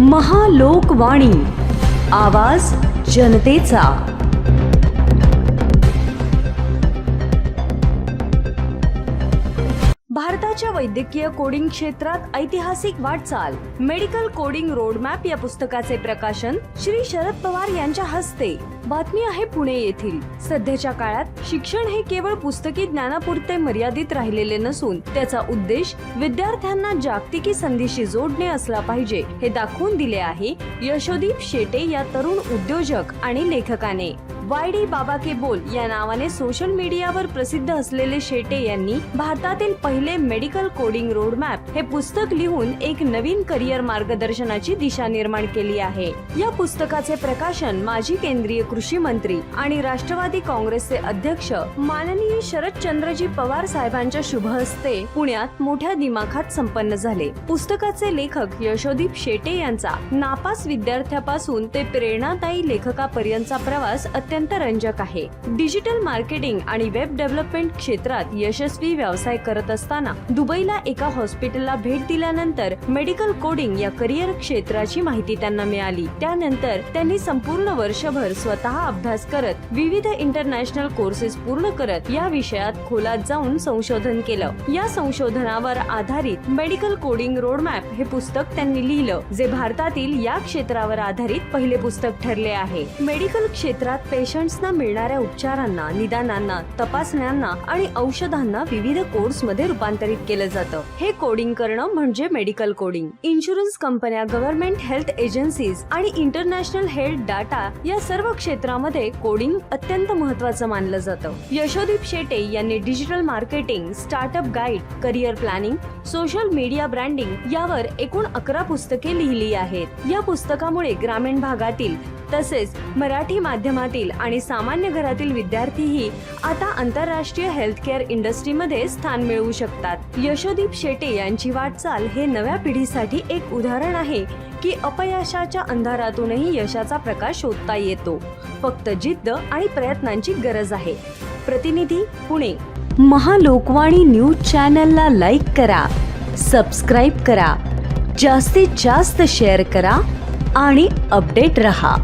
महालोकवाणी. आवाज जनतेचा. भारताच्या वैद्यकीय कोडिंग क्षेत्रात ऐतिहासिक वाटचाल. मेडिकल कोडिंग रोडमॅप या पुस्तकाचे प्रकाशन श्री शरद पवार यांच्या हस्ते. बातमी आहे पुणे येथील. सध्याच्या काळात शिक्षण हे केवळ पुस्तकी ज्ञानापुरते मर्यादित राहिलेले नसून त्याचा उद्देश विद्यार्थ्यांना जागतिकी संधीशी जोडणे असला पाहिजे हे दाखवून दिले आहे यशोदीप शेटे या तरुण उद्योजक आणि लेखकाने. वाय डी बाबा के बोल या नावाने सोशल मीडियावर प्रसिद्ध असलेले शेटे यांनी भारतातील पहिले मेडिकल कोडिंग रोडमॅप हे पुस्तक लिहून एक नवीन करिअर मार्गदर्शनाची दिशा निर्माण केली आहे. या पुस्तकाचे प्रकाशन माजी केंद्रीय कृषी मंत्री आणि राष्ट्रवादी काँग्रेसचे अध्यक्ष माननीय शरदचंद्रजी पवार साहेबांच्या शुभ हस्ते पुण्यात मोठ्या दिमाखात संपन्न झाले. पुस्तकाचे लेखक यशोदीप शेटे यांचा नापास विद्यार्थ्यापासून ते प्रेरणादायी लेखकापर्यंतचा प्रवास अत्यंत रंजक आहे. डिजिटल मार्केटिंग आणि वेब डेव्हलपमेंट क्षेत्रात यशस्वी व्यवसाय करत असताना दुबईला एका हॉस्पिटलला भेट दिल्यानंतर मेडिकल कोडिंग या करिअर क्षेत्राची माहिती त्यांना मिळाली. त्यानंतर त्यांनी संपूर्ण वर्षभर स्वतः अभ्यास करत विविध इंटरनॅशनल कोर्सेस पूर्ण करत या विषयात खोलात जाऊन संशोधन केलं. या संशोधनावर आधारित मेडिकल कोडिंग रोडमॅप हे पुस्तक त्यांनी लिहिलं जे भारतातील या क्षेत्रावर आधारित पहिले पुस्तक ठरले आहे. मेडिकल क्षेत्रात पेश पेशंट्सना मिळणाऱ्या उपचारांना निदानांना तपासण्यांना आणि औषधांना विविध कोर्समध्ये रूपांतरित केलं जातं. हे कोडिंग करणं म्हणजे मेडिकल कोडिंग इन्शुरन्स कंपन्या गव्हर्नमेंट हेल्थ एजन्सीज आणि इंटरनॅशनल हेल्थ डाटा या सर्व क्षेत्रामध्ये कोडिंग अत्यंत महत्वाचं मानलं जातं. यशोदीप शेटे यांनी digital marketing startup guide career planning social media branding यावर एकूण अकरा पुस्तके लिहिली आहेत. या पुस्तकामुळे ग्रामीण भागातील तसेच मराठी माध्यमातील आणि सामान्य घरातील विद्यार्थीही आता आंतरराष्ट्रीय हेल्थकेअर इंडस्ट्रीमध्ये स्थान मिळवू शकतात. यशोदीप शेटे यांची वाटचाल हे नव्या पिढीसाठी एक उदाहरण आहे की अपयशाच्या अंधारातूनही यशाचा प्रकाश शोधता येतो. फक्त जिद्द आणि प्रयत्नांची गरज आहे. प्रतिनिधी पुणे. महालोकवाणी न्यूज चॅनलला लाईक करा सबस्क्राईब करा जास्तीत जास्त शेअर करा आणि अपडेट रहा.